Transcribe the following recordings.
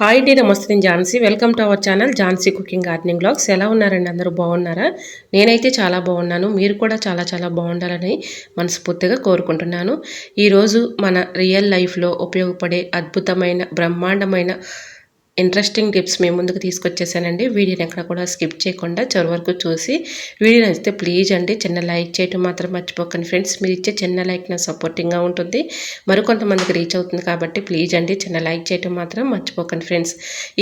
Hi డి నమస్తే నేను Jhansi. Welcome to our channel Jhansi cooking gardening blogs. ఎలా ఉన్నారండి అందరూ? బాగున్నారా? నేనైతే చాలా బాగున్నాను. మీరు కూడా చాలా చాలా బాగుండాలని మనస్ఫూర్తిగా కోరుకుంటున్నాను. ఈరోజు మన రియల్ లైఫ్లో ఉపయోగపడే అద్భుతమైన బ్రహ్మాండమైన ఇంట్రెస్టింగ్ టిప్స్ మేము ముందుకు తీసుకొచ్చేసానండి. వీడియోని ఎక్కడ కూడా స్కిప్ చేయకుండా చివరి వరకు చూసి వీడియో నచ్చితే ప్లీజ్ అండి చిన్న లైక్ చేయటం మాత్రం మర్చిపోకండి. ఫ్రెండ్స్ మీరు ఇచ్చే చిన్న లైక్ నాకు సపోర్టింగ్గా ఉంటుంది. మరికొంతమందికి రీచ్ అవుతుంది కాబట్టి ప్లీజ్ అండి చిన్న లైక్ చేయటం మాత్రం మర్చిపోకండి ఫ్రెండ్స్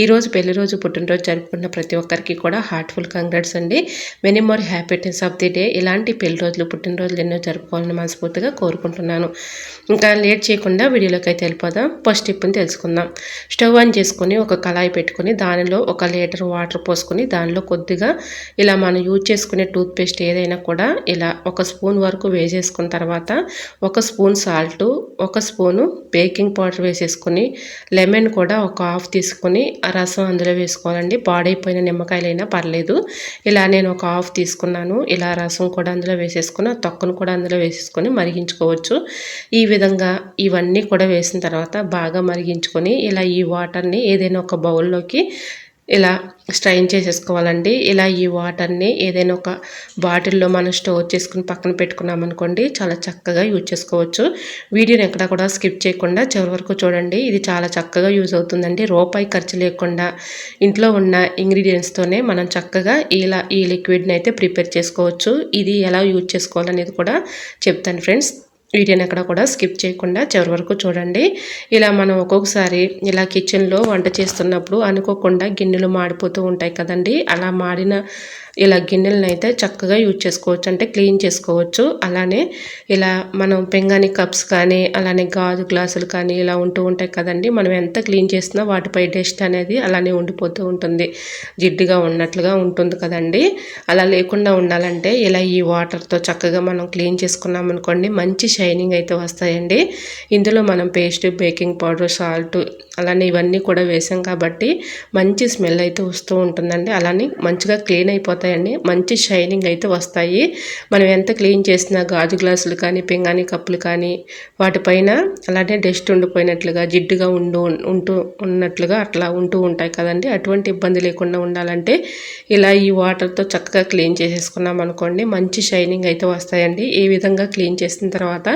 ఈరోజు పెళ్ళి రోజు పుట్టినరోజు జరుపుకున్న ప్రతి ఒక్కరికి కూడా హార్ట్ఫుల్ కంగ్రాట్స్ అండి. Many more happiness of the day ఇలాంటి పెళ్ళి రోజులు పుట్టినరోజులు ఎన్నో జరుపుకోవాలని మనస్ఫూర్తిగా కోరుకుంటున్నాను. ఇంకా లేట్ చేయకుండా వీడియోలోకి అయితే వెళ్ళిపోదాం. ఫస్ట్ టిప్ని తెలుసుకుందాం. స్టవ్ ఆన్ చేసుకొని ఒక కళాయి పెట్టుకొని దానిలో ఒక లీటర్ వాటర్ పోసుకొని దానిలో కొద్దిగా ఇలా మనం యూజ్ చేసుకునే టూత్పేస్ట్ ఏదైనా కూడా ఇలా ఒక స్పూన్ వరకు వేసేసుకున్న తర్వాత ఒక స్పూన్ సాల్ట్ ఒక స్పూను బేకింగ్ పౌడర్ వేసేసుకొని లెమన్ కూడా ఒక హాఫ్ తీసుకొని రసం అందులో వేసుకోవాలండి. పాడైపోయిన నిమ్మకాయలైనా పర్లేదు. ఇలా నేను ఒక హాఫ్ తీసుకున్నాను. ఇలా రసం కూడా అందులో వేసేసుకుని ఆ తొక్కను కూడా అందులో వేసేసుకొని మరిగించుకోవచ్చు. ఈ విధంగా ఇవన్నీ కూడా వేసిన తర్వాత బాగా మరిగించుకొని ఇలా ఈ వాటర్ని ఏదైనా ఒక బౌల్లోకి ఇలా స్ట్రైన్ చేసేసుకోవాలండి. ఇలా ఈ వాటర్ని ఏదైనా ఒక బాటిల్లో మనం స్టోర్ చేసుకుని పక్కన పెట్టుకున్నాం అనుకోండి చాలా చక్కగా యూజ్ చేసుకోవచ్చు. వీడియోని ఎక్కడ కూడా స్కిప్ చేయకుండా చివరి వరకు చూడండి. ఇది చాలా చక్కగా యూజ్ అవుతుందండి. రూపాయి ఖర్చు లేకుండా ఇంట్లో ఉన్న ఇంగ్రీడియంట్స్తోనే మనం చక్కగా ఇలా ఈ లిక్విడ్ని అయితే ప్రిపేర్ చేసుకోవచ్చు. ఇది ఎలా యూజ్ చేసుకోవాలనేది కూడా చెప్తాను ఫ్రెండ్స్ వీటిని ఎక్కడ కూడా స్కిప్ చేయకుండా చివరి వరకు చూడండి. ఇలా మనం ఒక్కొక్కసారి ఇలా కిచెన్లో వంట చేస్తున్నప్పుడు అనుకోకుండా గిన్నెలు మాడిపోతూ ఉంటాయి కదండి. అలా మాడిన ఇలా గిన్నెలను అయితే చక్కగా యూజ్ చేసుకోవచ్చు. అంటే క్లీన్ చేసుకోవచ్చు. అలానే ఇలా మనం పెంగాని కప్స్ కానీ అలానే గాజు గ్లాసులు కానీ ఇలా ఉంటూ ఉంటాయి కదండి. మనం ఎంత క్లీన్ చేసినా వాటిపై డస్ట్ అనేది అలానే ఉండిపోతూ ఉంటుంది. జిడ్డుగా ఉన్నట్లుగా ఉంటుంది కదండి. అలా లేకుండా ఉండాలంటే ఇలా ఈ వాటర్తో చక్కగా మనం క్లీన్ చేసుకున్నాం అనుకోండి మంచి షైనింగ్ అయితే వస్తాయండి. ఇందులో మనం పేస్ట్ బేకింగ్ పౌడర్ సాల్ట్ అలానే ఇవన్నీ కూడా వేసాం కాబట్టి మంచి స్మెల్ అయితే వస్తూ ఉంటుందండి. అలానే మంచిగా క్లీన్ అయిపోతాయండి. మంచి షైనింగ్ అయితే వస్తాయి. మనం ఎంత క్లీన్ చేసినా గాజు గ్లాసులు కానీ పింగాణి కప్పులు కానీ వాటిపైన అలానే డస్ట్ ఉండిపోయినట్లుగా జిడ్డుగా ఉండు ఉంటూ ఉన్నట్లుగా అట్లా ఉంటూ ఉంటాయి కదండి. అటువంటి ఇబ్బంది లేకుండా ఉండాలంటే ఇలా ఈ వాటర్తో చక్కగా క్లీన్ చేసేసుకున్నాం అనుకోండి మంచి షైనింగ్ అయితే వస్తాయండి. ఈ విధంగా క్లీన్ చేసిన తర్వాత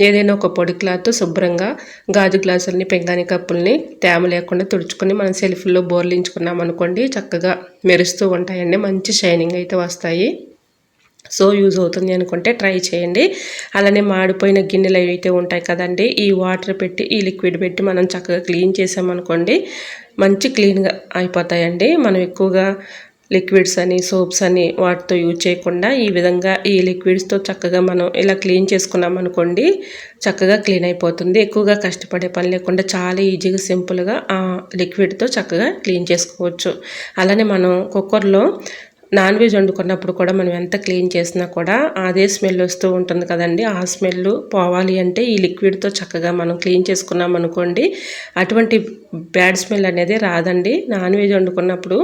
ఏదైనా ఒక పొడి క్లాత్ శుభ్రంగా గాజు గ్లాసుల్ని పెంగాని కప్పుల్ని తేమ లేకుండా తుడుచుకొని మనం సెల్ఫ్లో బోర్లించుకున్నాం అనుకోండి చక్కగా మెరుస్తూ ఉంటాయండి. మంచి షైనింగ్ అయితే వస్తాయి. సో యూజ్ అవుతుంది అనుకుంటే ట్రై చేయండి. అలానే మాడిపోయిన గిన్నెలు అయితే ఉంటాయి కదండి. ఈ వాటర్ పెట్టి ఈ లిక్విడ్ పెట్టి మనం చక్కగా క్లీన్ చేసామనుకోండి మంచి క్లీన్గా అయిపోతాయండి. మనం ఎక్కువగా లిక్విడ్స్ అని సోప్స్ అని వాటితో యూజ్ చేయకుండా ఈ విధంగా ఈ లిక్విడ్స్తో చక్కగా మనం ఇలా క్లీన్ చేసుకున్నాం అనుకోండి చక్కగా క్లీన్ అయిపోతుంది. ఎక్కువగా కష్టపడే పని లేకుండా చాలా ఈజీగా సింపుల్గా ఆ లిక్విడ్తో చక్కగా క్లీన్ చేసుకోవచ్చు. అలానే మనం కుక్కర్లో నాన్ వెజ్ వండుకున్నప్పుడు కూడా మనం ఎంత క్లీన్ చేసినా కూడా అదే స్మెల్ వస్తూ ఉంటుంది కదండి. ఆ స్మెల్ పోవాలి అంటే ఈ లిక్విడ్తో చక్కగా మనం క్లీన్ చేసుకున్నాం అనుకోండి అటువంటి బ్యాడ్ స్మెల్ అనేది రాదండి. నాన్ వెజ్ వండుకున్నప్పుడు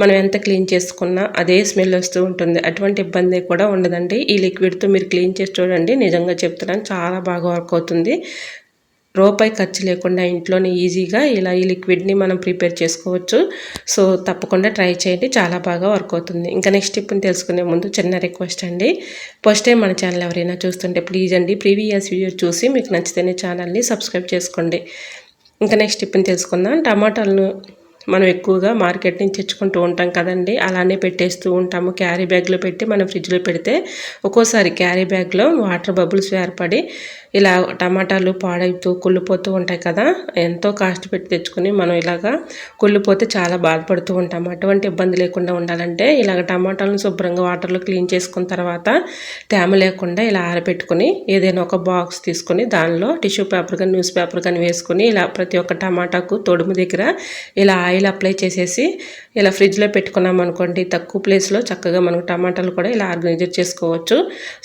మనం ఎంత క్లీన్ చేసుకున్నా అదే స్మెల్ వస్తూ ఉంటుంది. అటువంటి ఇబ్బంది కూడా ఉండదండి. ఈ లిక్విడ్తో మీరు క్లీన్ చేసి చూడండి. నిజంగా చెప్తున్నాను చాలా బాగా వర్క్ అవుతుంది. రూపాయి ఖర్చు లేకుండా ఇంట్లోనే ఈజీగా ఇలా ఈ లిక్విడ్ని మనం ప్రిపేర్ చేసుకోవచ్చు. సో తప్పకుండా ట్రై చేయండి. చాలా బాగా వర్క్ అవుతుంది. ఇంకా నెక్స్ట్ టిప్ని తెలుసుకునే ముందు చిన్న రిక్వెస్ట్ అండి. ఫస్ట్ టైం మన ఛానల్ ఎవరైనా చూస్తుంటే ప్లీజ్ అండి ప్రీవియస్ వీడియో చూసి మీకు నచ్చితేనే ఛానల్ని సబ్స్క్రైబ్ చేసుకోండి. ఇంకా నెక్స్ట్ టిప్ని తెలుసుకుందాం. టమాటాలను మనం ఎక్కువగా మార్కెట్ నుంచి తెచ్చుకుంటూ ఉంటాం కదండి. అలానే పెట్టేస్తూ ఉంటాము. క్యారీ బ్యాగ్లో పెట్టి మనం ఫ్రిడ్జ్లో పెడితే ఒక్కోసారి క్యారీ బ్యాగ్లో వాటర్ బబుల్స్ ఏర్పడి ఇలా టమాటాలు పాడైతూ కుళ్ళిపోతూ ఉంటాయి కదా. ఎంతో కాస్ట్ పెట్టి తెచ్చుకొని మనం ఇలాగా కుళ్ళిపోతే చాలా బాధపడుతూ ఉంటాం. అటువంటి ఇబ్బంది లేకుండా ఉండాలంటే ఇలాగ టమాటాలను శుభ్రంగా వాటర్లో క్లీన్ చేసుకున్న తర్వాత తేమ లేకుండా ఇలా ఆరబెట్టుకొని ఏదైనా ఒక బాక్స్ తీసుకొని దానిలో టిష్యూ పేపర్ కానీ న్యూస్ పేపర్ కానీ వేసుకొని ఇలా ప్రతి ఒక్క టమాటాకు తొడుము దగ్గర ఇలా ఆయిల్ ఆయిల్ అప్లై చేసేసి ఇలా ఫ్రిడ్జ్లో పెట్టుకున్నాం అనుకోండి తక్కువ ప్లేస్లో చక్కగా మనకు టమాటాలు కూడా ఇలా ఆర్గనైజర్ చేసుకోవచ్చు.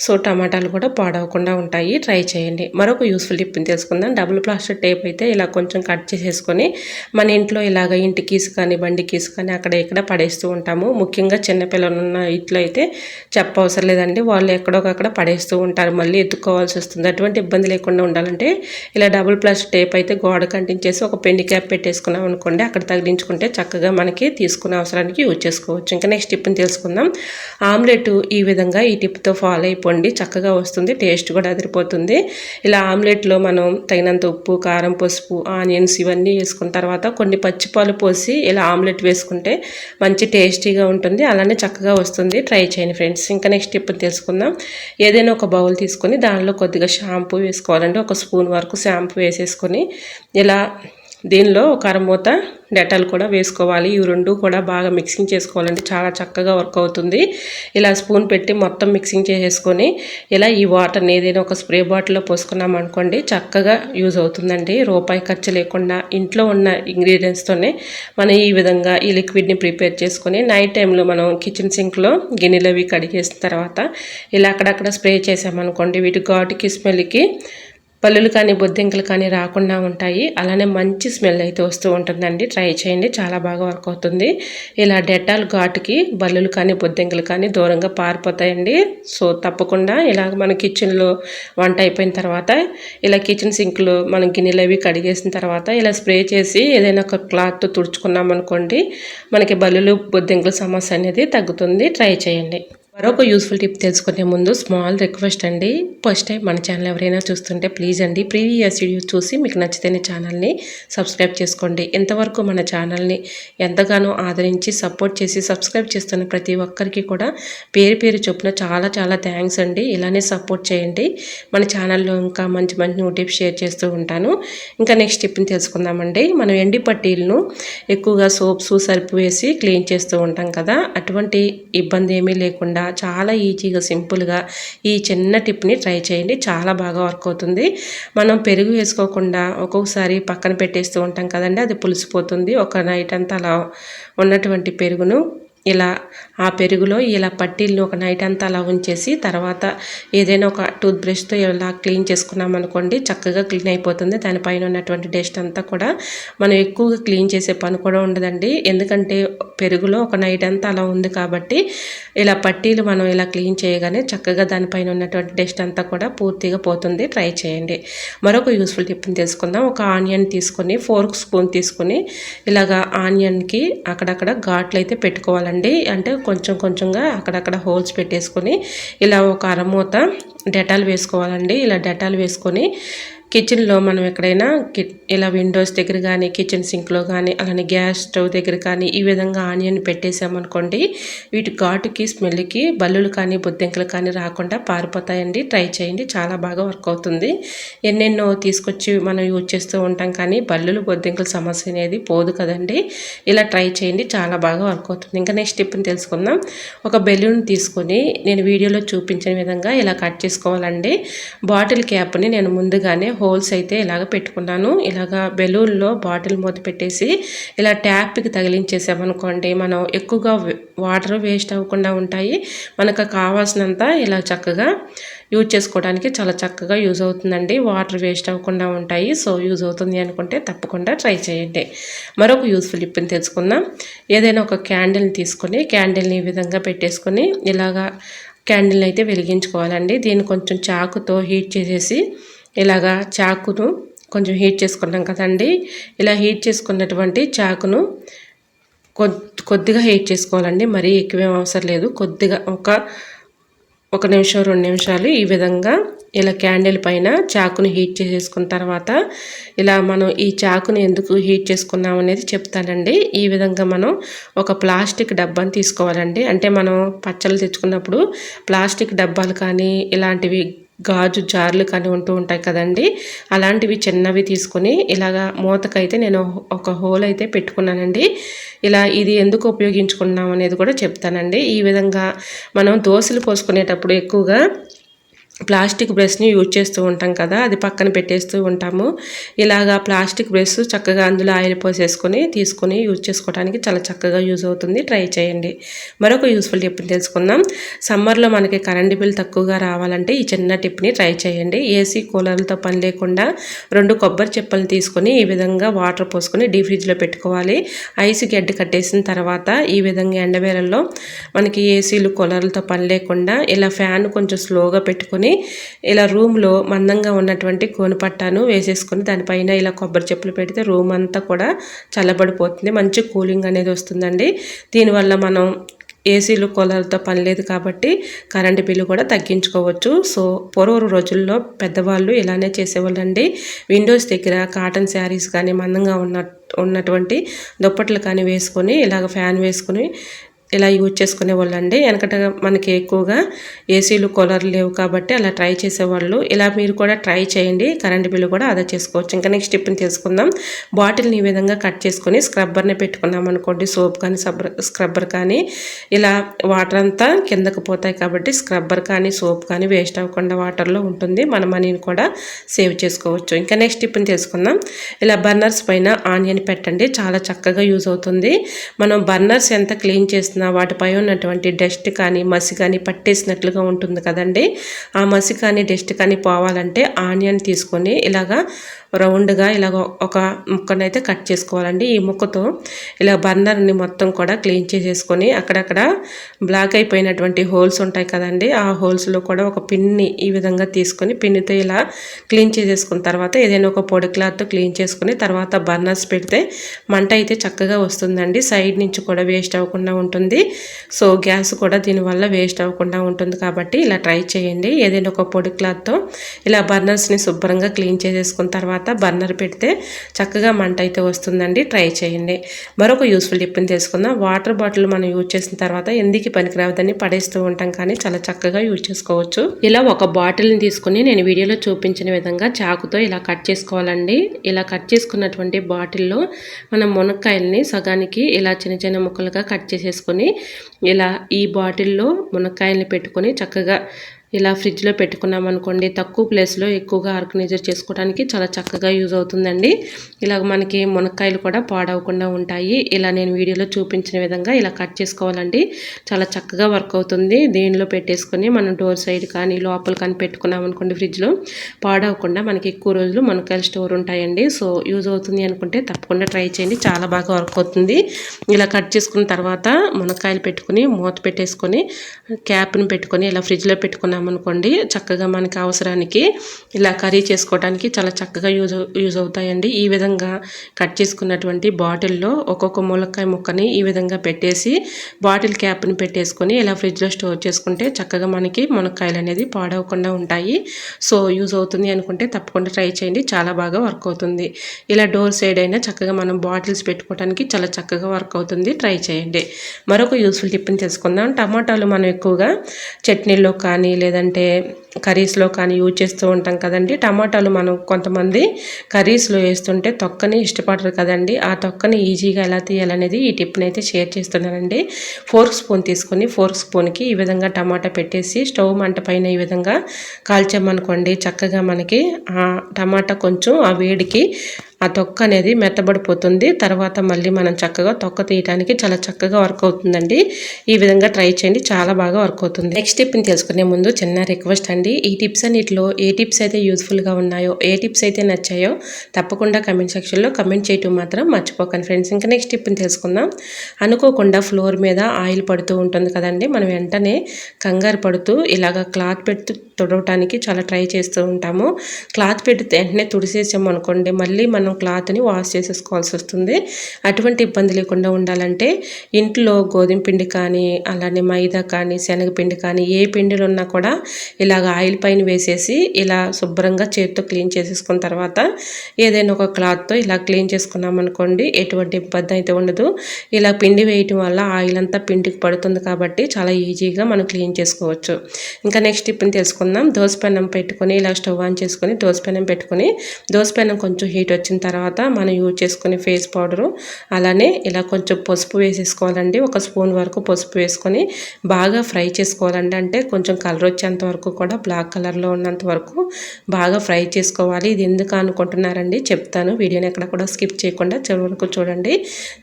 సో టమాటాలు కూడా పాడవకుండా ఉంటాయి. ట్రై చేయండి. మరొక యూస్ఫుల్ టిప్ని తెలుసుకుందాం. డబుల్ ప్లాస్టర్ టేప్ అయితే ఇలా కొంచెం కట్ చేసేసుకొని మన ఇంట్లో ఇలాగ ఇంటి కీసు కానీ బండి కీసు కానీ అక్కడ ఇక్కడ పడేస్తూ ఉంటాము. ముఖ్యంగా చిన్నపిల్లలు ఉన్న ఇంట్లో అయితే చెప్పవసరం లేదండి. వాళ్ళు ఎక్కడొకక్కడ పడేస్తూ ఉంటారు. మళ్ళీ ఎత్తుకోవాల్సి వస్తుంది. అటువంటి ఇబ్బంది లేకుండా ఉండాలంటే ఇలా డబుల్ ప్లాస్టర్ టేప్ అయితే గోడ కంటించేసి ఒక పెండి క్యాప్ పెట్టేసుకున్నాం అనుకోండి అక్కడ ఉంచుకుంటే చక్కగా మనకి తీసుకునే అవసరానికి యూజ్ చేసుకోవచ్చు. ఇంకా నెక్స్ట్ టిప్ని తెలుసుకుందాం. ఆమ్లెట్ ఈ విధంగా ఈ టిప్తో ఫాలో అయిపోండి చక్కగా వస్తుంది టేస్ట్ కూడా అదిరిపోతుంది. ఇలా ఆమ్లెట్లో మనం తగినంత ఉప్పు కారం పసుపు ఆనియన్స్ ఇవన్నీ వేసుకున్న తర్వాత కొన్ని పచ్చిపాలు పోసి ఇలా ఆమ్లెట్ వేసుకుంటే మంచి టేస్టీగా ఉంటుంది. అలానే చక్కగా వస్తుంది. ట్రై చేయండి ఫ్రెండ్స్ ఇంకా నెక్స్ట్ టిప్ తెలుసుకుందాం. ఏదైనా ఒక బౌల్ తీసుకొని దానిలో కొద్దిగా షాంపూ వేసుకోవాలండి. ఒక స్పూన్ వరకు షాంపూ వేసేసుకొని ఇలా దీనిలో ఒక అరమూత డెటాల్ కూడా వేసుకోవాలి. ఇవి రెండు కూడా బాగా మిక్సింగ్ చేసుకోవాలంటే చాలా చక్కగా వర్క్ అవుతుంది. ఇలా స్పూన్ పెట్టి మొత్తం మిక్సింగ్ చేసేసుకొని ఇలా ఈ వాటర్ని ఏదైనా ఒక స్ప్రే బాటిల్లో పోసుకున్నాం అనుకోండి చక్కగా యూజ్ అవుతుందండి. రూపాయి ఖర్చు లేకుండా ఇంట్లో ఉన్న ఇంగ్రీడియంట్స్తోనే మనం ఈ విధంగా ఈ లిక్విడ్ని ప్రిపేర్ చేసుకొని నైట్ టైంలో మనం కిచెన్ సింక్లో గిన్నెలు అవి కడిగేసిన తర్వాత ఇలా అక్కడక్కడ స్ప్రే చేసామనుకోండి వీటి ఘాటుకి స్మెల్కి పళ్ళులు కానీ బొద్దింకలు కానీ రాకుండా ఉంటాయి. అలానే మంచి స్మెల్ అయితే వస్తూ ఉంటుందండి. ట్రై చేయండి. చాలా బాగా వర్క్ అవుతుంది. ఇలా డెటాల్ ఘాటుకి బల్లులు కానీ బొద్దింకలు కానీ దూరంగా పారిపోతాయండి. సో తప్పకుండా ఇలా మన కిచెన్లో వంట అయిపోయిన తర్వాత ఇలా కిచెన్ సింక్లో మనం గిన్నెలు అవి కడిగేసిన తర్వాత ఇలా స్ప్రే చేసి ఏదైనా ఒక క్లాత్ తుడుచుకున్నాం అనుకోండి మనకి బల్లులు బొద్దింకల సమస్య అనేది తగ్గుతుంది. ట్రై చేయండి. మరొక యూస్ఫుల్ టిప్ తెలుసుకునే ముందు స్మాల్ రిక్వెస్ట్ అండి. ఫస్ట్ టైం మన ఛానల్ ఎవరైనా చూస్తుంటే ప్లీజ్ అండి ప్రీవియస్ వీడియో చూసి మీకు నచ్చితేనే ఛానల్ని సబ్స్క్రైబ్ చేసుకోండి. ఎంతవరకు మన ఛానల్ని ఎంతగానో ఆదరించి సపోర్ట్ చేసి సబ్స్క్రైబ్ చేస్తున్న ప్రతి ఒక్కరికి కూడా పేరు పేరు చొప్పున చాలా చాలా థ్యాంక్స్ అండి. ఇలానే సపోర్ట్ చేయండి. మన ఛానల్లో ఇంకా మంచి మంచి న్యూ టిప్స్ షేర్ చేస్తూ ఉంటాను. ఇంకా నెక్స్ట్ టిప్ని తెలుసుకుందామండి. మనం ఎండి పట్టీలను ఎక్కువగా సోప్స్ సరుపు వేసి క్లీన్ చేస్తూ ఉంటాం కదా. అటువంటి ఇబ్బంది ఏమీ లేకుండా చాలా ఈజీగా సింపుల్గా ఈ చిన్న టిప్ని ట్రై చేయండి. చాలా బాగా వర్క్ అవుతుంది. మనం పెరుగు వేసుకోకుండా ఒక్కొక్కసారి పక్కన పెట్టేస్తూ ఉంటాం కదండి అది పులిసిపోతుంది. ఒక నైట్ అంతా అలా ఉన్నటువంటి పెరుగును ఇలా ఆ పెరుగులో ఇలా పట్టీలను ఒక నైట్ అంతా అలా ఉంచేసి తర్వాత ఏదైనా ఒక టూత్ బ్రష్తో ఇలా క్లీన్ చేసుకున్నాం అనుకోండి చక్కగా క్లీన్ అయిపోతుంది. దానిపైన ఉన్నటువంటి డస్ట్ అంతా కూడా మనం ఎక్కువగా క్లీన్ చేసే పని కూడా ఉండదండి. ఎందుకంటే పెరుగులో ఒక నైట్ అంతా అలా ఉంది కాబట్టి ఇలా పట్టీలు మనం ఇలా క్లీన్ చేయగానే చక్కగా దానిపైన ఉన్నటువంటి డస్ట్ అంతా కూడా పూర్తిగా పోతుంది. ట్రై చేయండి. మరొక యూస్ఫుల్ టిప్ని తెలుసుకుందాం. ఒక ఆనియన్ తీసుకొని ఫోర్క్ స్పూన్ తీసుకొని ఇలాగా ఆనియన్కి అక్కడక్కడ ఘాట్లు అయితే పెట్టుకోవాలండి. అండి అంటే కొంచెం కొంచెంగా అక్కడక్కడ హోల్స్ పెట్టేసుకొని ఇలా ఒక అరమూత డెటాల్ వేసుకోవాలండి. ఇలా డెటాల్ వేసుకొని కిచెన్లో మనం ఎక్కడైనా ఇలా విండోస్ దగ్గర కానీ కిచెన్ సింక్లో కానీ అలానే గ్యాస్ స్టవ్ దగ్గర కానీ ఈ విధంగా ఆనియన్ పెట్టేసామనుకోండి వీటి ఘాటుకి స్మెల్కి బల్లులు కానీ బొద్దింకలు కానీ రాకుండా పారిపోతాయండి. ట్రై చేయండి. చాలా బాగా వర్క్ అవుతుంది. ఎన్నెన్నో తీసుకొచ్చి మనం యూజ్ చేస్తూ ఉంటాం కానీ బల్లులు బొద్దింకల సమస్య అనేది పోదు కదండి. ఇలా ట్రై చేయండి. చాలా బాగా వర్క్ అవుతుంది. ఇంకా నెక్స్ట్ టిప్ని తెలుసుకుందాం. ఒక బెలూన్ తీసుకొని నేను వీడియోలో చూపించిన విధంగా ఇలా కట్ చేసుకోవాలండి. బాటిల్ క్యాప్ని నేను ముందుగానే హోల్స్ అయితే ఇలాగ పెట్టుకున్నాను. ఇలాగ బెలూన్లో బాటిల్ మూత పెట్టేసి ఇలా ట్యాప్కి తగిలించేసామనుకోండి మనం ఎక్కువగా వాటర్ వేస్ట్ అవ్వకుండా ఉంటాయి. మనకు కావాల్సినంత ఇలా చక్కగా యూజ్ చేసుకోవడానికి చాలా చక్కగా యూజ్ అవుతుందండి. వాటర్ వేస్ట్ అవ్వకుండా ఉంటాయి. సో యూజ్ అవుతుంది అనుకుంటే తప్పకుండా ట్రై చేయండి. మరొక యూస్ఫుల్ ఇప్పుని తెలుసుకుందాం. ఏదైనా ఒక క్యాండిల్ని తీసుకొని క్యాండిల్ని ఈ విధంగా పెట్టేసుకొని ఇలాగా క్యాండిల్ని అయితే వెలిగించుకోవాలండి. దీన్ని కొంచెం చాకుతో హీట్ చేసేసి ఇలాగా చాకును కొంచెం హీట్ చేసుకున్నాం కదండి. ఇలా హీట్ చేసుకున్నటువంటి చాకును కొద్దిగా హీట్ చేసుకోవాలండి. మరీ ఎక్కువేం అవసరం లేదు. కొద్దిగా ఒక ఒక నిమిషం రెండు నిమిషాలు ఈ విధంగా ఇలా క్యాండిల్ పైన చాకుని హీట్ చేసేసుకున్న తర్వాత ఇలా మనం ఈ చాకుని ఎందుకు హీట్ చేసుకున్నాం అనేది చెప్తానండి. ఈ విధంగా మనం ఒక ప్లాస్టిక్ డబ్బాని తీసుకోవాలండి. అంటే మనం పచ్చళ్ళు తెచ్చుకున్నప్పుడు ప్లాస్టిక్ డబ్బాలు కానీ ఇలాంటివి గాజు జార్లు కానీ ఉంటూ ఉంటాయి కదండి. అలాంటివి చిన్నవి తీసుకొని ఇలాగా మూతకైతే నేను ఒక హోల్ అయితే పెట్టుకున్నానండి. ఇలా ఇది ఎందుకు ఉపయోగించుకున్నాం అనేది కూడా చెప్తానండి. ఈ విధంగా మనం దోశలు పోసుకునేటప్పుడు ఎక్కువగా ప్లాస్టిక్ బ్రష్ని యూజ్ చేస్తూ ఉంటాం కదా అది పక్కన పెట్టేస్తూ ఉంటాము. ఇలాగా ప్లాస్టిక్ బ్రష్ చక్కగా అందులో ఆయిల్ పోసేసుకొని తీసుకొని యూజ్ చేసుకోవడానికి చాలా చక్కగా యూజ్ అవుతుంది. ట్రై చేయండి. మరొక యూస్ఫుల్ టిప్ని తెలుసుకుందాం. సమ్మర్లో మనకి కరెంటు బిల్ తక్కువగా రావాలంటే ఈ చిన్న టిప్ని ట్రై చేయండి. ఏసీ కూలర్లతో పని లేకుండా రెండు కొబ్బరి చెప్పలు తీసుకొని ఈ విధంగా వాటర్ పోసుకొని డీ ఫ్రిడ్జ్లో పెట్టుకోవాలి. ఐస్ గడ్డ కట్టేసిన తర్వాత ఈ విధంగా ఎండవేళల్లో మనకి ఏసీలు కూలర్లతో పని లేకుండా ఇలా ఫ్యాన్ కొంచెం స్లోగా పెట్టుకొని ఇలా రూమ్లో మందంగా ఉన్నటువంటి పట్టాను వేసేసుకొని దానిపైన ఇలా కొబ్బరి చెప్పులు పెడితే రూమ్ అంతా కూడా చల్లబడిపోతుంది. మంచి కూలింగ్ అనేది వస్తుందండి. దీనివల్ల మనం ఏసీలు కూలర్లతో పని లేదు కాబట్టి కరెంటు బిల్లు కూడా తగ్గించుకోవచ్చు. సో పూర్వ రోజుల్లో పెద్దవాళ్ళు ఇలానే చేసేవాళ్ళండి. విండోస్ దగ్గర కాటన్ శారీస్ కానీ మందంగా ఉన్న ఉన్నటువంటి దుప్పట్లు కానీ వేసుకొని ఇలాగ ఫ్యాన్ వేసుకొని ఇలా యూజ్ చేసుకునే వాళ్ళండి వెనకట మనకి ఎక్కువగా ఏసీలు కూలర్లు లేవు కాబట్టి అలా ట్రై చేసేవాళ్ళు ఇలా మీరు కూడా ట్రై చేయండి. కరెంట్ బిల్లు కూడా ఆదా చేసుకోవచ్చు. ఇంకా నెక్స్ట్ టిప్ని తెలుసుకుందాం బాటిల్ని ఈ విధంగా కట్ చేసుకొని స్క్రబ్బర్ని పెట్టుకున్నాం అనుకోండి. సోప్ కానీ సబ్బర్ స్క్రబ్బర్ కానీ. ఇలా వాటర్ అంతా కిందకు పోతాయి కాబట్టి స్క్రబ్బర్ కానీ సోప్ కానీ వేస్ట్ అవ్వకుండా వాటర్లో ఉంటుంది. మన మనీని కూడా సేవ్ చేసుకోవచ్చు. ఇంకా నెక్స్ట్ టిప్ని తెలుసుకుందాం ఇలా బర్నర్స్ పైన ఆనియన్ పెట్టండి. చాలా చక్కగా యూజ్ అవుతుంది. మనం బర్నర్స్ ఎంత క్లీన్ చేస్తున్నా వాటిపై ఉన్నటువంటి డస్ట్ కానీ మసి కానీ పట్టేసినట్లుగా ఉంటుంది కదండి. ఆ మసి కానీ డస్ట్ కానీ పోవాలంటే ఆనియన్ తీసుకొని ఇలాగా రౌండ్గా ఇలాగ ఒక ముక్కనైతే కట్ చేసుకోవాలండి. ఈ ముక్కతో ఇలా బర్నర్ని మొత్తం కూడా క్లీన్ చేసేసుకొని అక్కడక్కడ బ్లాక్ అయిపోయినటువంటి హోల్స్ ఉంటాయి కదండి ఆ హోల్స్లో కూడా ఒక పిన్ని ఈ విధంగా తీసుకొని పిన్నితో ఇలా క్లీన్ చేసేసుకున్న తర్వాత ఏదైనా ఒక పొడి క్లాత్ క్లీన్ చేసుకుని తర్వాత బర్నర్స్ పెడితే మంట అయితే చక్కగా వస్తుందండి. సైడ్ నుంచి కూడా వేస్ట్ అవ్వకుండా ఉంటుంది. సో గ్యాస్ కూడా దీనివల్ల వేస్ట్ అవ్వకుండా ఉంటుంది కాబట్టి ఇలా ట్రై చేయండి. ఏదైనా ఒక పొడి క్లాత్తో ఇలా బర్నర్స్ని శుభ్రంగా క్లీన్ చేసేసుకున్న తర్వాత బర్నర్ పెడితే చక్కగా మంట అయితే వస్తుందండి. ట్రై చేయండి. మరొక యూస్ఫుల్ టిప్ని తెలుసుకుందాం. వాటర్ బాటిల్ మనం యూజ్ చేసిన తర్వాత ఎందుకు పనికిరావద్దని పడేస్తూ ఉంటాం కానీ చాలా చక్కగా యూజ్ చేసుకోవచ్చు. ఇలా ఒక బాటిల్ని తీసుకుని నేను వీడియోలో చూపించిన విధంగా చాకుతో ఇలా కట్ చేసుకోవాలండి. ఇలా కట్ చేసుకున్నటువంటి బాటిల్లో మనం మునక్కాయల్ని సగానికి ఇలా చిన్న చిన్న ముక్కలుగా కట్ చేసేసుకొని ఇలా ఈ బాటిల్లో మునక్కాయల్ని పెట్టుకొని చక్కగా ఇలా ఫ్రిడ్జ్లో పెట్టుకున్నాం అనుకోండి తక్కువ ప్లేస్లో ఎక్కువగా ఆర్గనైజర్ చేసుకోవడానికి చాలా చక్కగా యూజ్ అవుతుందండి. ఇలా మనకి మునక్కాయలు కూడా పాడవకుండా ఉంటాయి. ఇలా నేను వీడియోలో చూపించిన విధంగా ఇలా కట్ చేసుకోవాలండి. చాలా చక్కగా వర్క్ అవుతుంది. దీనిలో పెట్టేసుకొని మనం డోర్ సైడ్ కానీ లోపల కానీ పెట్టుకున్నాం అనుకోండి ఫ్రిడ్జ్లో పాడవకుండా మనకి ఎక్కువ రోజులు మునక్కాయలు స్టోర్ ఉంటాయండి. సో యూజ్ అవుతుంది అనుకుంటే తప్పకుండా ట్రై చేయండి. చాలా బాగా వర్క్ అవుతుంది. ఇలా కట్ చేసుకున్న తర్వాత మునక్కాయలు పెట్టుకుని మూత పెట్టేసుకొని క్యాప్ని పెట్టుకొని ఇలా ఫ్రిడ్జ్లో పెట్టుకున్నాం అనుకోండి చక్కగా మనకి అవసరానికి ఇలా కర్రీ చేసుకోవడానికి చాలా చక్కగా యూజ్ యూజ్ అవుతాయండి. ఈ విధంగా కట్ చేసుకున్నటువంటి బాటిల్లో ఒక్కొక్క ములక్కాయ ముక్కని ఈ విధంగా పెట్టేసి బాటిల్ క్యాప్ని పెట్టేసుకొని ఇలా ఫ్రిడ్జ్లో స్టోర్ చేసుకుంటే చక్కగా మనకి మునక్కాయలు అనేది పాడవకుండా ఉంటాయి. సో యూజ్ అవుతుంది అనుకుంటే తప్పకుండా ట్రై చేయండి. చాలా బాగా వర్క్ అవుతుంది. ఇలా డోర్ సైడ్ అయినా చక్కగా మనం బాటిల్స్ పెట్టుకోవడానికి చాలా చక్కగా వర్క్ అవుతుంది. ట్రై చేయండి. మరొక యూస్ఫుల్ టిప్ని తెలుసుకుందాం. టమాటాలు మనం ఎక్కువగా చట్నీల్లో కానీ లేదంటే కర్రీస్లో కానీ యూజ్ చేస్తూ ఉంటాం కదండి. టమాటాలు మనం కొంతమంది కర్రీస్లో వేస్తుంటే తొక్కని ఇష్టపడరు కదండి. ఆ తొక్కని ఈజీగా ఎలా తీయాలనేది ఈ టిప్ని అయితే షేర్ చేస్తున్నానండి. ఫోర్క్ స్పూన్ తీసుకొని ఫోర్క్ స్పూన్కి ఈ విధంగా టమాటా పెట్టేసి స్టవ్ మంట పైన ఈ విధంగా కాల్చామనుకోండి చక్కగా మనకి ఆ టమాటా కొంచెం ఆ వేడికి ఆ తొక్క అనేది మెత్తబడిపోతుంది. తర్వాత మళ్ళీ మనం చక్కగా తొక్క తీయడానికి చాలా చక్కగా వర్క్ అవుతుందండి. ఈ విధంగా ట్రై చేయండి. చాలా బాగా వర్క్ అవుతుంది. నెక్స్ట్ టిప్ని తెలుసుకునే ముందు చిన్న రిక్వెస్ట్ అండి. ఈ టిప్స్ అన్నిటిలో ఏ టిప్స్ అయితే యూస్ఫుల్గా ఉన్నాయో ఏ టిప్స్ అయితే నచ్చాయో తప్పకుండా కమెంట్ సెక్షన్లో కమెంట్ చేయటం మాత్రం మర్చిపోకండి ఫ్రెండ్స్. ఇంకా నెక్స్ట్ టిప్ని తెలుసుకుందాం. అనుకోకుండా ఫ్లోర్ మీద ఆయిల్ పడుతూ ఉంటుంది కదండి. మనం వెంటనే కంగారు పడుతూ ఇలాగ క్లాత్ పెడుతూ తుడవటానికి చాలా ట్రై చేస్తూ ఉంటాము. క్లాత్ పెడితే వెంటనే తుడిసేసాము అనుకోండి మళ్ళీ మనం క్లాత్ని వాష్ చేసేసుకోవాల్సి వస్తుంది. అటువంటి ఇబ్బంది లేకుండా ఉండాలంటే ఇంట్లో గోధుమ పిండి కానీ అలానే మైదా కానీ శనగపిండి కానీ ఏ పిండిలు ఉన్నా కూడా ఇలాగ ఆయిల్ పైన వేసేసి ఇలా శుభ్రంగా చేతితో క్లీన్ చేసేసుకున్న తర్వాత ఏదైనా ఒక క్లాత్తో ఇలా క్లీన్ చేసుకున్నాం అనుకోండి ఎటువంటి ఇబ్బంది అయితే ఉండదు. ఇలా పిండి వేయటం వల్ల ఆయిల్ అంతా పిండికి పడుతుంది కాబట్టి చాలా ఈజీగా మనం క్లీన్ చేసుకోవచ్చు. ఇంకా నెక్స్ట్ ఇప్పుడు తెలుసుకుందాం. దోసపెనం పెట్టుకొని ఇలా స్టవ్ ఆన్ చేసుకొని దోసపెనం పెట్టుకొని దోసపెనం కొంచెం హీట్ వచ్చిన తర్వాత మనం యూజ్ చేసుకునే ఫేస్ పౌడరు అలానే ఇలా కొంచెం పసుపు వేసేసుకోవాలండి. ఒక స్పూన్ వరకు పసుపు వేసుకొని బాగా ఫ్రై చేసుకోవాలండి. అంటే కొంచెం కలర్ వచ్చేంత వరకు కూడా బ్లాక్ కలర్లో ఉన్నంత వరకు బాగా ఫ్రై చేసుకోవాలి. ఇది ఎందుకు అనుకుంటున్నారండి? చెప్తాను. వీడియోని ఎక్కడ కూడా స్కిప్ చేయకుండా చివరి వరకు చూడండి.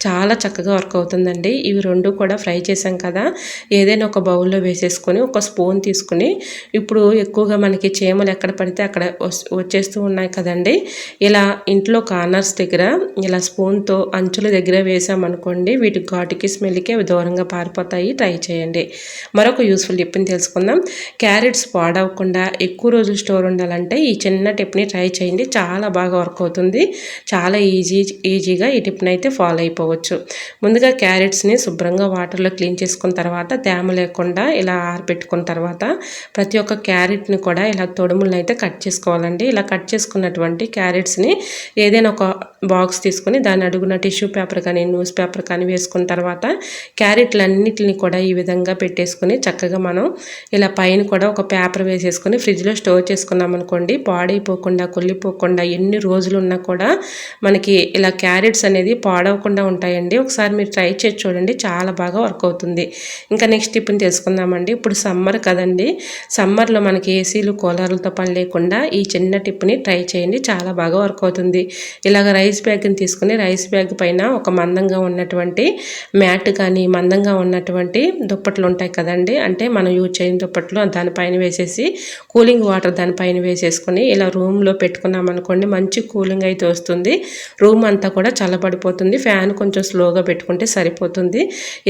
చాలా చక్కగా వర్క్ అవుతుందండి. ఇవి రెండు కూడా ఫ్రై చేసాం కదా. ఏదైనా ఒక బౌల్లో వేసేసుకొని ఒక స్పూన్ తీసుకుని ఇప్పుడు ఎక్కువగా మనకి చీమలు ఎక్కడ పడితే అక్కడ వచ్చేస్తూ ఉన్నాయి కదండి. ఇలా ఇంట్లో కార్నర్స్ దగ్గర ఇలా స్పూన్తో అంచుల దగ్గర వేసామనుకోండి వీటి ఘాటుకి స్మెల్కి అవి దూరంగా పారిపోతాయి. ట్రై చేయండి. మరొక యూస్ఫుల్ టిప్ని తెలుసుకుందాం. క్యారెట్స్ పాడవకుండా ఎక్కువ రోజులు స్టోర్ ఉండాలంటే ఈ చిన్న టిప్ని ట్రై చేయండి. చాలా బాగా వర్క్ అవుతుంది. చాలా ఈజీ ఈజీగా ఈ టిప్ని అయితే ఫాలో అయిపోవచ్చు. ముందుగా క్యారెట్స్ని శుభ్రంగా వాటర్లో క్లీన్ చేసుకున్న తర్వాత తేమ లేకుండా ఇలా ఆరబెట్టుకున్న తర్వాత ప్రతి ఒక్క క్యారెట్ని కూడా ఇలా తొడుములను అయితే కట్ చేసుకోవాలండి. ఇలా కట్ చేసుకున్నటువంటి క్యారెట్స్ని ఏదైనా ఏదైనా ఒక బాక్స్ తీసుకొని దాని అడుగున టిష్యూ పేపర్ కానీ న్యూస్ పేపర్ కానీ వేసుకున్న తర్వాత క్యారెట్లన్నిటిని కూడా ఈ విధంగా పెట్టేసుకుని చక్కగా మనం ఇలా పైన కూడా ఒక పేపర్ వేసేసుకొని ఫ్రిడ్జ్లో స్టోర్ చేసుకున్నాం అనుకోండి పాడైపోకుండా కొల్లిపోకుండా ఎన్ని రోజులు ఉన్నా కూడా మనకి ఇలా క్యారెట్స్ అనేది పాడవకుండా ఉంటాయండి. ఒకసారి మీరు ట్రై చేసి చూడండి చాలా బాగా వర్క్ అవుతుంది. ఇంకా నెక్స్ట్ టిప్ని తెలుసుకుందామండి. ఇప్పుడు సమ్మర్ కదండి సమ్మర్లో మనకి ఏసీలు కూలర్లతో పని లేకుండా ఈ చిన్న టిప్ని ట్రై చేయండి చాలా బాగా వర్క్ అవుతుంది. ఇలాగ రైస్ బ్యాగ్ని తీసుకుని రైస్ బ్యాగ్ పైన ఒక మందంగా ఉన్నటువంటి మ్యాట్ కానీ మందంగా ఉన్నటువంటి దుప్పట్లు ఉంటాయి కదండి. అంటే మనం యూజ్ చేయని దుప్పట్లు దానిపైన వేసేసి కూలింగ్ వాటర్ దానిపైన వేసేసుకొని ఇలా రూమ్లో పెట్టుకున్నాం అనుకోండి మంచి కూలింగ్ అయితే వస్తుంది. రూమ్ అంతా కూడా చల్లబడిపోతుంది. ఫ్యాన్ కొంచెం స్లోగా పెట్టుకుంటే సరిపోతుంది.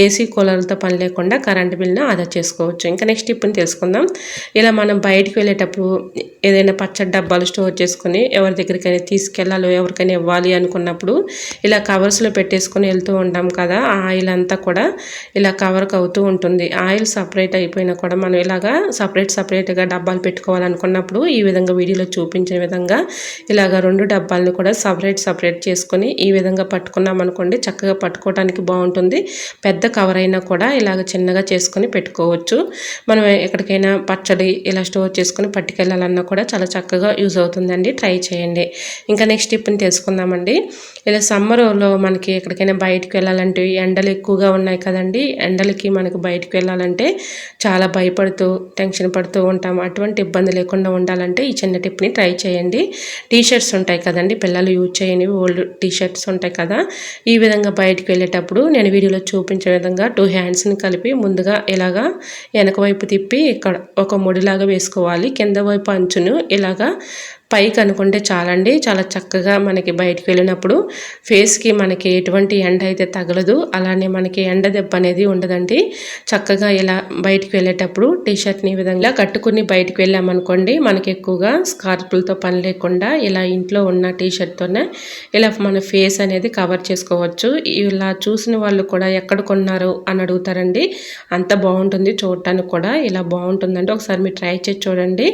ఏసీ కూలర్లతో పని లేకుండా కరెంట్ బిల్ను ఆదా చేసుకోవచ్చు. ఇంకా నెక్స్ట్ ఇప్పుడు తెలుసుకుందాం. ఇలా మనం బయటికి వెళ్ళేటప్పుడు ఏదైనా పచ్చడి డబ్బాలు స్టోర్ చేసుకుని ఎవరి దగ్గరికైనా తీసుకెళ్ళాలో ఎవరికైనా ఇవ్వాలి అనుకున్నప్పుడు ఇలా కవర్స్లో పెట్టేసుకొని వెళ్తూ ఉంటాం కదా ఆ ఆయిల్ అంతా కూడా ఇలా కవర్కి అవుతూ ఉంటుంది. ఆయిల్ సపరేట్ అయిపోయినా కూడా మనం ఇలాగా సపరేట్ సపరేట్గా డబ్బాలు పెట్టుకోవాలనుకున్నప్పుడు ఈ విధంగా వీడియోలో చూపించే విధంగా ఇలాగ రెండు డబ్బాలను కూడా సపరేట్ సపరేట్ చేసుకొని ఈ విధంగా పట్టుకున్నాం అనుకోండి చక్కగా పట్టుకోవడానికి బాగుంటుంది. పెద్ద కవర్ అయినా కూడా ఇలాగ చిన్నగా చేసుకొని పెట్టుకోవచ్చు. మనం ఎక్కడికైనా పచ్చడి ఇలా స్టోర్ చేసుకొని పట్టుకెళ్ళాలన్నా కూడా చాలా చక్కగా యూజ్ అవుతుందండి. ట్రై చేయండి. ఇంకా నెక్స్ట్ టిప్ని తెలుసుకుందామండి ఇలా సమ్మర్లో మనకి ఎక్కడికైనా బయటకు వెళ్ళాలంటే ఎండలు ఎక్కువగా ఉన్నాయి కదండి. ఎండలకి మనకు బయటకు వెళ్ళాలంటే చాలా భయపడుతూ టెన్షన్ పడుతూ ఉంటాం. అటువంటి ఇబ్బంది లేకుండా ఉండాలంటే ఈ చిన్న టిప్ని ట్రై చేయండి. టీ షర్ట్స్ ఉంటాయి కదండి. పిల్లలు యూజ్ చేయని ఓల్డ్ టీ షర్ట్స్ ఉంటాయి కదా. ఈ విధంగా బయటకు వెళ్ళేటప్పుడు నేను వీడియోలో చూపించే విధంగా టూ హ్యాండ్స్ని కలిపి ముందుగా ఇలాగా వెనక వైపు తిప్పి ఇక్కడ ఒక ముడిలాగా వేసుకోవాలి. కింద వైపు అంచును ఇలాగా పైకి అనుకుంటే చాలండి. చాలా చక్కగా మనకి బయటకు వెళ్ళినప్పుడు ఫేస్కి మనకి ఎటువంటి ఎండ అయితే తగలదు. అలానే మనకి ఎండ దెబ్బ అనేది ఉండదండి. చక్కగా ఇలా బయటికి వెళ్ళేటప్పుడు టీషర్ట్ని ఈ విధంగా కట్టుకుని బయటకు వెళ్ళామనుకోండి మనకి ఎక్కువగా స్కార్పులతో పని లేకుండా ఇలా ఇంట్లో ఉన్న టీషర్ట్తోనే ఇలా మన ఫేస్ అనేది కవర్ చేసుకోవచ్చు. ఇలా చూసిన వాళ్ళు కూడా ఎక్కడ కొన్నారు అని అడుగుతారండి. అంత బాగుంటుంది చూడటానికి కూడా. ఇలా బాగుంటుందండి. ఒకసారి మీరు ట్రై చేసి చూడండి.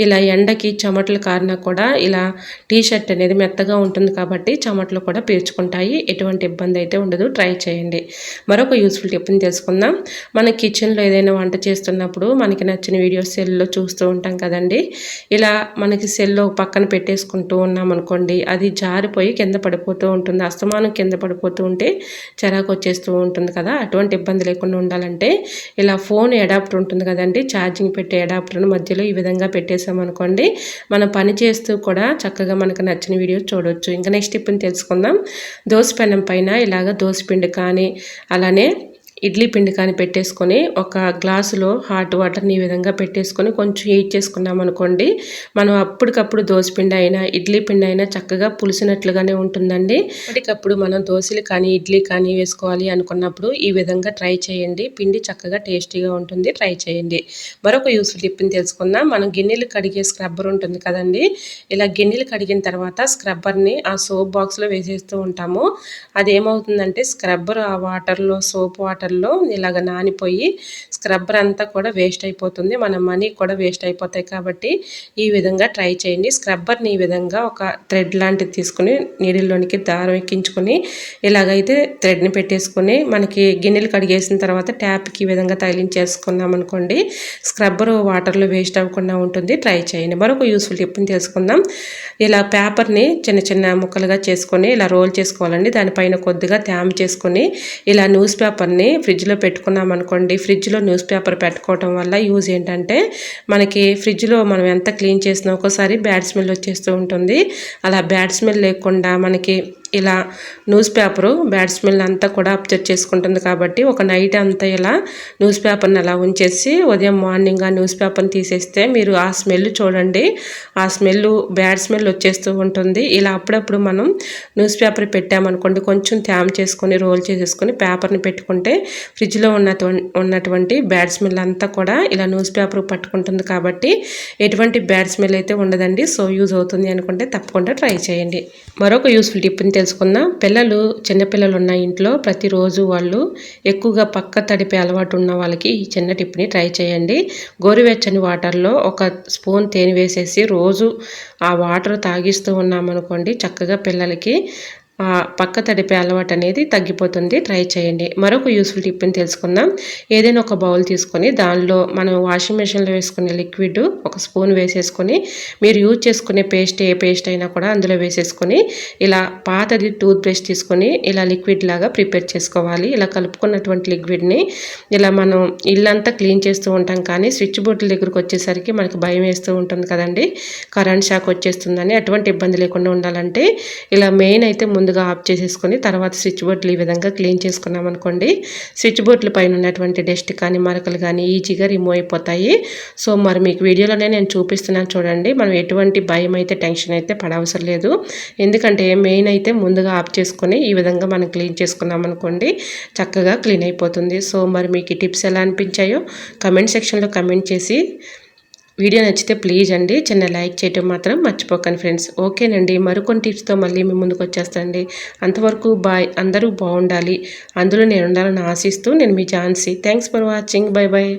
ఇలా ఎండకి చెమటల కారణం కూడా ఇలా టీ షర్ట్ అనేది మెత్తగా ఉంటుంది కాబట్టి చెమటలు కూడా పీల్చుకుంటాయి. ఎటువంటి ఇబ్బంది అయితే ఉండదు. ట్రై చేయండి. మరొక యూస్ఫుల్ టిప్ని తెలుసుకుందాం. మన కిచెన్లో ఏదైనా వంట చేస్తున్నప్పుడు మనకి నచ్చిన వీడియోస్ సెల్లో చూస్తూ ఉంటాం కదండి. ఇలా మనకి సెల్లో పక్కన పెట్టేసుకుంటూ ఉన్నాం అనుకోండి అది జారిపోయి కింద పడిపోతూ ఉంటుంది. అస్తమానం కింద పడిపోతూ ఉంటే చెరాకు వచ్చేస్తూ ఉంటుంది కదా. అటువంటి ఇబ్బంది లేకుండా ఉండాలంటే ఇలా ఫోన్ అడాప్టర్ ఉంటుంది కదండి. ఛార్జింగ్ పెట్టే అడాప్టర్ను మధ్యలో ఈ విధంగా పెట్టేసామనుకోండి మనం పని చేస్తూ కూడా చక్కగా మనకు నచ్చిన వీడియోస్ చూడవచ్చు ఇంకా నెక్స్ట్ ఇప్పుడు తెలుసుకుందాం. దోశ పెనం పైన ఇలాగ దోశ పిండి కానీ అలానే ఇడ్లీ పిండి కానీ పెట్టేసుకొని ఒక గ్లాసులో హాట్ వాటర్ని ఈ విధంగా పెట్టేసుకొని కొంచెం హీట్ చేసుకున్నాం అనుకోండి మనం అప్పటికప్పుడు పిండి అయినా ఇడ్లీ పిండి అయినా చక్కగా పులిసినట్లుగానే ఉంటుందండి. అప్పటికప్పుడు మనం దోశలు కానీ ఇడ్లీ కానీ వేసుకోవాలి అనుకున్నప్పుడు ఈ విధంగా ట్రై చేయండి. పిండి చక్కగా టేస్టీగా ఉంటుంది ట్రై చేయండి. మరొక యూస్ఫుల్ టిప్ని తెలుసుకుందాం. మనం గిన్నెలు కడిగే స్క్రబ్బర్ ఉంటుంది కదండి. ఇలా గిన్నెలు కడిగిన తర్వాత స్క్రబ్బర్ని ఆ సోప్ బాక్స్లో వేసేస్తూ ఉంటాము. అది ఏమవుతుందంటే స్క్రబ్బర్ ఆ వాటర్లో సోప్ వాటర్ వాటర్లో ఇలాగ నానిపోయి స్క్రబ్బర్ అంతా కూడా వేస్ట్ అయిపోతుంది. మన మనీ కూడా వేస్ట్ అయిపోతాయి కాబట్టి ఈ విధంగా ట్రై చేయండి. స్క్రబ్బర్ని ఈ విధంగా ఒక థ్రెడ్ లాంటిది తీసుకుని నీళ్ళలోనికి దారం ఎక్కించుకొని ఇలాగైతే థ్రెడ్ని పెట్టేసుకొని మనకి గిన్నెలు కడిగేసిన తర్వాత ట్యాప్కి ఈ విధంగా తగిలించేసుకున్నాం అనుకోండి స్క్రబ్బర్ వాటర్లో వేస్ట్ అవ్వకుండా ఉంటుంది. ట్రై చేయండి. మరొక యూస్ఫుల్ టిప్ని తెలుసుకుందాం ఇలా పేపర్ని చిన్న చిన్న ముక్కలుగా చేసుకొని ఇలా రోల్ చేసుకోవాలండి. దానిపైన కొద్దిగా తేమ చేసుకొని ఇలా న్యూస్ పేపర్ని ఫ్రిడ్జ్లో పెట్టుకున్నాం అనుకోండి ఫ్రిడ్జ్లో న్యూస్ పేపర్ పెట్టుకోవడం వల్ల యూజ్ ఏంటంటే మనకి ఫ్రిడ్జ్లో మనం ఎంత క్లీన్ చేసినా ఒకసారి బ్యాడ్ స్మెల్ వచ్చేస్తూ ఉంటుంది. అలా బ్యాడ్ స్మెల్ లేకుండా మనకి ఇలా న్యూస్ పేపరు బ్యాడ్ స్మెల్ అంతా కూడా అబ్జర్వ్ చేసుకుంటుంది కాబట్టి ఒక నైట్ అంతా ఇలా న్యూస్ పేపర్ని అలా ఉంచేసి ఉదయం మార్నింగ్ ఆ న్యూస్ పేపర్ని తీసేస్తే మీరు ఆ స్మెల్ చూడండి. ఆ స్మెల్ బ్యాడ్ స్మెల్ వచ్చేస్తూ ఉంటుంది. ఇలా అప్పుడప్పుడు మనం న్యూస్ పేపర్ పెట్టామనుకోండి కొంచెం త్యామ్ చేసుకొని రోల్ చేసేసుకొని పేపర్ని పెట్టుకుంటే ఫ్రిడ్జ్లో ఉన్న ఉన్నటువంటి బ్యాడ్ స్మెల్ అంతా కూడా ఇలా న్యూస్ పేపర్ పట్టుకుంటుంది కాబట్టి ఎటువంటి బ్యాడ్ స్మెల్ అయితే ఉండదండి. సో యూజ్ అవుతుంది అనుకుంటే తప్పకుండా ట్రై చేయండి. మరొక యూస్ఫుల్ టిప్ని తెలుసుకుందాం. పిల్లలు చిన్నపిల్లలు ఉన్న ఇంట్లో ప్రతిరోజు వాళ్ళు ఎక్కువగా పక్క తడిపే అలవాటు ఉన్న వాళ్ళకి ఈ చిన్న టిప్ని ట్రై చేయండి. గోరువెచ్చని వాటర్లో ఒక స్పూన్ తేనె వేసేసి రోజు ఆ వాటర్ తాగిస్తూ ఉన్నామనుకోండి చక్కగా పిల్లలకి పక్క తడిపే అలవాటు అనేది తగ్గిపోతుంది. ట్రై చేయండి. మరొక యూస్ఫుల్ టిప్ని తెలుసుకుందాం. ఏదైనా ఒక బౌల్ తీసుకొని దానిలో మనం వాషింగ్ మెషిన్లో వేసుకునే లిక్విడ్ ఒక స్పూన్ వేసేసుకొని మీరు యూజ్ చేసుకునే పేస్ట్ ఏ పేస్ట్ అయినా కూడా అందులో వేసేసుకొని ఇలా పాతది టూత్ బ్రష్ తీసుకొని ఇలా లిక్విడ్ లాగా ప్రిపేర్ చేసుకోవాలి. ఇలా కలుపుకున్నటువంటి లిక్విడ్ని ఇలా మనం ఇల్లంతా క్లీన్ చేస్తూ ఉంటాం కానీ స్విచ్ బోర్డుల దగ్గరకు వచ్చేసరికి మనకు భయం వేస్తూ ఉంటుంది కదండి. కరెంట్ షాక్ వచ్చేస్తుందని అటువంటి ఇబ్బంది లేకుండా ఉండాలంటే ఇలా మెయిన్ అయితే ముందుగా ఆఫ్ చేసేసుకొని తర్వాత స్విచ్ బోర్డులు ఈ విధంగా క్లీన్ చేసుకున్నాం అనుకోండి. స్విచ్ బోర్డుల పైన ఉన్నటువంటి డస్ట్ కానీ మరకలు కానీ ఈజీగా రిమూవ్ అయిపోతాయి. సో మరి మీకు వీడియోలోనే నేను చూపిస్తున్నాను చూడండి. మనం ఎటువంటి భయం అయితే టెన్షన్ అయితే పడవసరం లేదు. ఎందుకంటే మెయిన్ అయితే ముందుగా ఆఫ్ చేసుకొని ఈ విధంగా మనం క్లీన్ చేసుకున్నాం అనుకోండి చక్కగా క్లీన్ అయిపోతుంది. సో మరి మీకు ఈ టిప్స్ ఎలా అనిపించాయో కమెంట్ సెక్షన్లో కమెంట్ చేసి వీడియో నచ్చితే ప్లీజ్ అండి. చిన్న లైక్ చేయటం మాత్రం మర్చిపోకండి ఫ్రెండ్స్. ఓకేనండి. మరికొన్ని టిప్స్తో మళ్ళీ మీ ముందుకు వచ్చేస్తానండి. అంతవరకు బాయ్. అందరూ బాగుండాలి. అందులో నేను ఉండాలని ఆశిస్తూ నేను మీ Jhansi. Thanks for watching. Bye bye